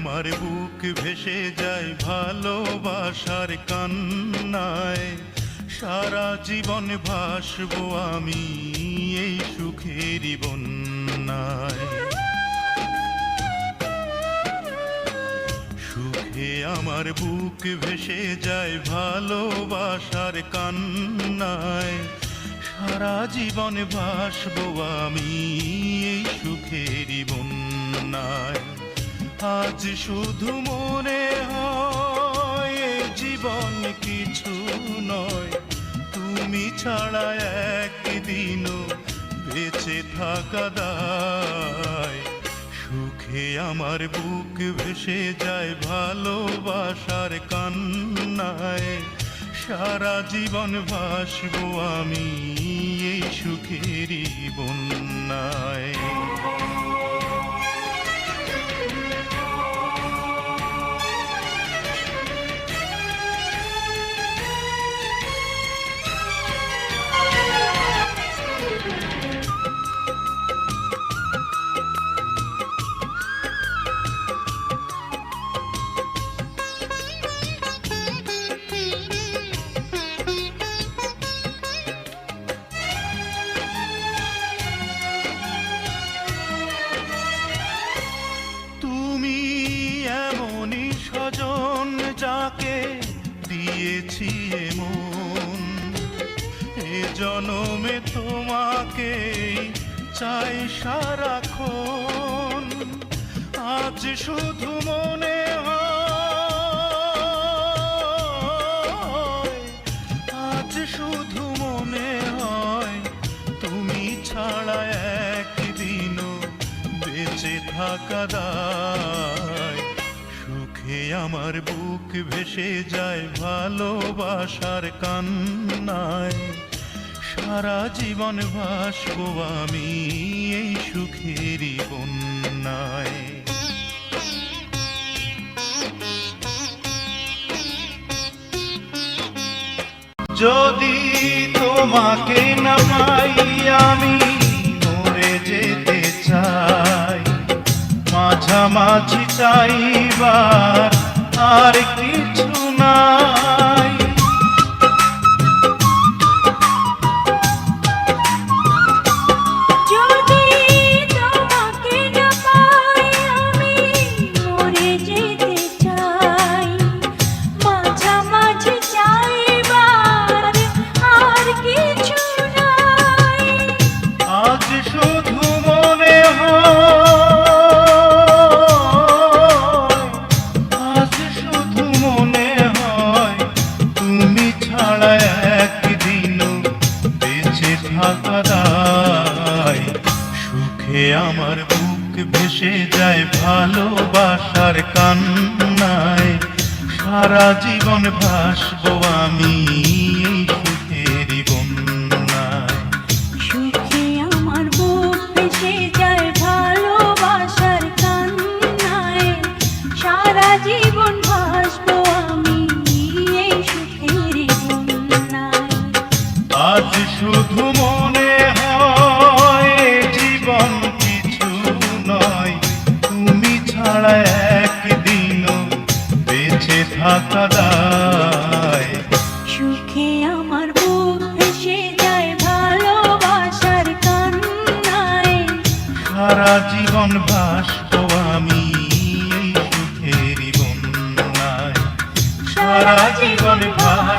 আমার বুক ভেসে যায় ভালোবাসার কান্নায়। সারা জীবন ভাসবো আমি এই সুখের বন্যায়। সুখে আমার বুক ভেসে যায় ভালোবাসার কান্নায়। সারা জীবন ভাসবো আমি এই সুখেরই বন্যায়। আজ শুধু মনে হয় জীবন কিছু নয়। তুমি ছাড়া একদিনও বেঁচে থাকা দায়। সুখে আমার বুক ভেসে যায় ভালোবাসার কান্নায়। সারা জীবন ভাসবো আমি এই সুখেরই বন্যায়। দিয়েছি এমন। এ জনমে তোমাকে চাই সারাক্ষণ। আজ শুধু মনে আজ শুধু মনে হয়, তুমি ছাড়া একদিনও বেঁচে থাকা দায়। সুখে আমার বুক ভেসে যায় ভালোবাসার কান্নায়। সারা জীবন ভাসবো আমি এই সুখেরই বন্যায়। যদি তোমাকে না পাই, আমি মরে যেতে চাই। মাঝামাঝি চাইবার আর কিছু সুখে আমার বুক ভেসে যায় ভালোবাসার কান্নায়। সারা জীবন ভাসবো আমি এই সুখেরই বন্যায়। সুখে আমার বুক ভেসে যায় ভালোবাসার কান্নায়। সারা জীবন ভাসবো আমি এই সুখের বন্যায়। আজ শুধু মনে থাকা দায় সুখে আমার বুক ভেসে যায় ভালোবাসার কান্নায়। সারা জীবন ভাসবো আমি এই সুখেরই বন্যায়। সারা জীবন ভাসবো